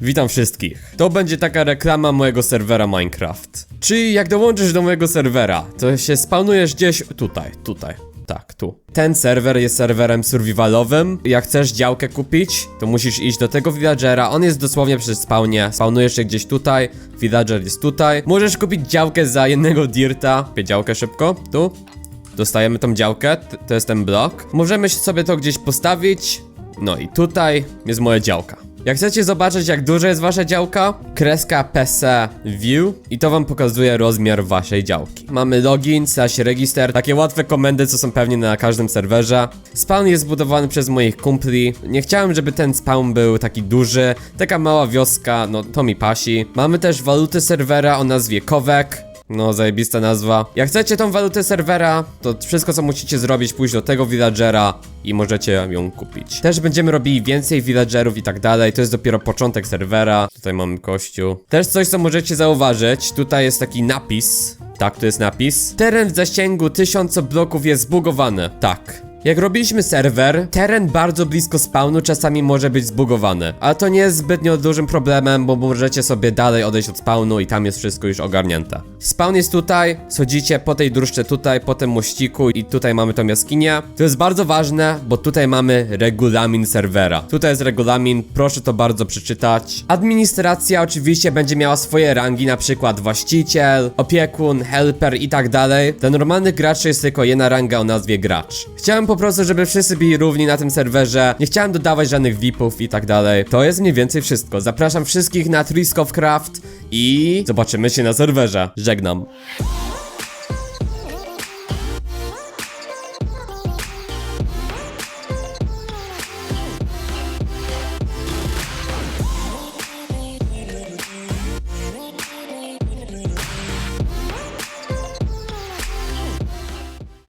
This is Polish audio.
Witam wszystkich. To będzie taka reklama mojego serwera Minecraft. Czyli jak dołączysz do mojego serwera, to się spawnujesz gdzieś tutaj, tutaj. Tak, tu. Ten serwer jest serwerem survivalowym. Jak chcesz działkę kupić, to musisz iść do tego villagera. On jest dosłownie przy spawnie. Spawnujesz się gdzieś tutaj. Villager jest tutaj. Możesz kupić działkę za jednego dirta. Kupię działkę szybko. Tu. Dostajemy tą działkę. To jest ten blok. Możemy sobie to gdzieś postawić. No i tutaj jest moja działka. Jak chcecie zobaczyć jak duża jest wasza działka, kreska PC View i to wam pokazuje rozmiar waszej działki. Mamy login, slash register, takie łatwe komendy co są pewnie na każdym serwerze. Spawn jest zbudowany przez moich kumpli. Nie chciałem, żeby ten spawn był taki duży, taka mała wioska, no to mi pasi. Mamy też walutę serwera o nazwie Kowek. No, zajebista nazwa. Jak chcecie tą walutę serwera, to wszystko co musicie zrobić, pójść do tego villagera i możecie ją kupić. Też będziemy robili więcej villagerów i tak dalej. To jest dopiero początek serwera. Tutaj mamy kościół. Też coś co możecie zauważyć, tutaj jest taki napis. Tak, tu jest napis. Teren w zasięgu 1000 bloków jest zbugowany. Tak. Jak robiliśmy serwer, teren bardzo blisko spawnu czasami może być zbugowany, ale to nie jest zbytnio dużym problemem, bo możecie sobie dalej odejść od spawnu i tam jest wszystko już ogarnięte. Spawn jest tutaj, schodzicie po tej druszcze tutaj, po tym mościku i tutaj mamy tą jaskinię. To jest bardzo ważne, bo tutaj mamy regulamin serwera. Tutaj jest regulamin, proszę to bardzo przeczytać. Administracja oczywiście będzie miała swoje rangi, na przykład właściciel, opiekun, helper i tak dalej. Dla normalnych graczy jest tylko jedna ranga o nazwie gracz. Chciałem po prostu, żeby wszyscy byli równi na tym serwerze. Nie chciałem dodawać żadnych VIPów i tak dalej. To jest mniej więcej wszystko. Zapraszam wszystkich na Triskowcraft i zobaczymy się na serwerze. Żegnam.